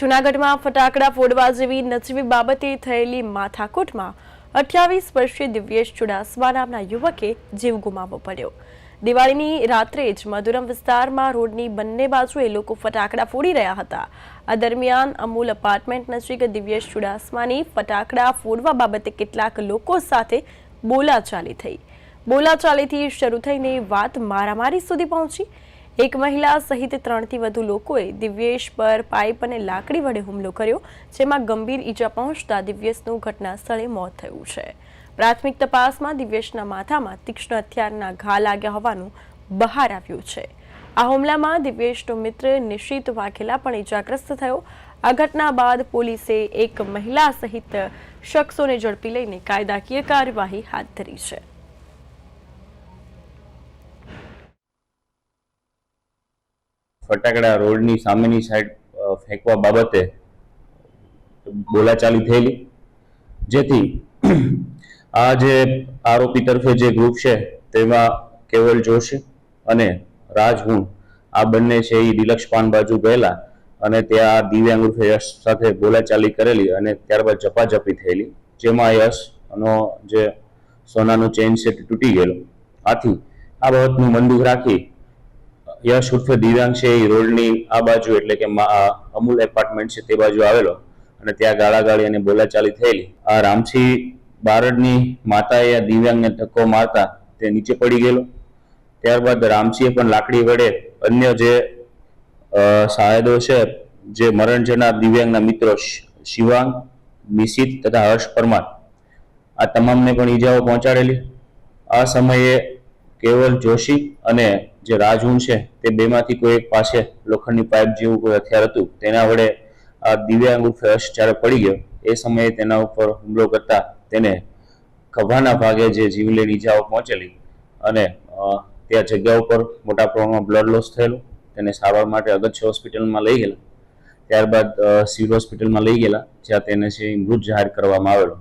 જૂનાગઢમાં ફટાકડા ફોડવા જેવી નજીવી બાબતે થયેલી માથાકૂટમાં અઠ્યાવીસ વર્ષીય દિવ્યેશ ચુડાસમા નામના યુવકે જીવ ગુમાવવો પડ્યો. દિવાળીની રાત્રે જ મધુરમ વિસ્તારમાં રોડની બંને બાજુએ લોકો ફટાકડા ફોડી રહ્યા હતા. આ દરમિયાન અમૂલ અપાર્ટમેન્ટ નજીક દિવ્યેશ ચુડાસમાની ફટાકડા ફોડવા બાબતે કેટલાક લોકો સાથે બોલાચાલી થઈ. બોલાચાલીથી શરૂ થઈને વાત મારામારી સુધી પહોંચી એક મહિલા સહિત ત્રણથી વધુ લોકોએ દિવ્યેશ પર પાઇપ અને લાકડી વડે હુમલો કર્યો, જેમાં ગંભીર ઈજા પહોંચતા દિવ્યેશનું ઘટના સ્થળે મોત થયું છે. પ્રાથમિક તપાસમાં દિવ્યેશના માથામાં તીક્ષ્ણ હથિયારના ઘા લાગ્યા હોવાનું બહાર આવ્યું છે. આ હુમલામાં દિવ્યેશનો મિત્ર નિશિત વાઘેલા પણ ઈજાગ્રસ્ત થયો. આ ઘટના બાદ પોલીસે એક મહિલા સહિત શખ્સોને ઝડપી લઈને કાયદાકીય કાર્યવાહી હાથ ધરી છે. ફટાકડા રોડની સામેની સાઈડ ફેંકવા બાબતે બોલાચાલી થયેલી. જેથી આ જે આરોપી તરફે જે ગ્રુપ છે, તેમાં કેવલ જોશી અને રાજ હું આ બંને છે એ ડિલક્ષ પાન બાજુ ગયેલા અને ત્યાં દિવ્યાંગ ઉર્ફે યશ સાથે બોલાચાલી કરેલી અને ત્યારબાદ ઝપાઝપી થયેલી. જેમાં યશ નો જે સોનાનું ચેઇન છે તૂટી ગયેલો. આથી આ બાબતનું મન રાખી યશ ઉર્ફે દિવ્યાંગ છે, એ રોડની આ બાજુ એટલે કે અમૂલ એપાર્ટમેન્ટ છે તે બાજુ આવેલો. અને ત્યાં ગાળાગાળી અને બોલાચાલી થયેલી. આ રામસિંહ બારડની માતાએ આ દિવ્યાંગને ધક્કો મારતા તે નીચે પડી ગયેલો. ત્યારબાદ રામસિંહે પણ લાકડી વડે અન્ય જે સાહેદો છે, જે મરણ જનાર દિવ્યાંગના મિત્રો શિવાંગ, નિશિત તથા હર્ષ પરમાર, આ તમામને પણ ઈજાઓ પહોંચાડેલી. આ સમયે કેવલ જોશી અને જે રાજહુન છે, તે બેમાંથી કોઈ એક પાસે લોખંડની પાઇપ જેવું કોઈ હથિયાર હતું, તેના વડે આ દિવ્યાંગ ઉર્ફે હર્ષ જ્યારે પડી ગયો, એ સમયે તેના ઉપર હુમલો કરતા તેને ખભાના ભાગે જે જીવલેણ ઈજાઓ પહોંચેલી અને તે જગ્યા ઉપર મોટા પ્રમાણમાં બ્લડ લોસ થયેલું, તેને સારવાર માટે અગત્ય હોસ્પિટલમાં લઈ ગયેલા. ત્યારબાદ સિવિલ હોસ્પિટલમાં લઈ ગયેલા, જ્યાં તેને છે મૃત જાહેર કરવામાં આવેલો.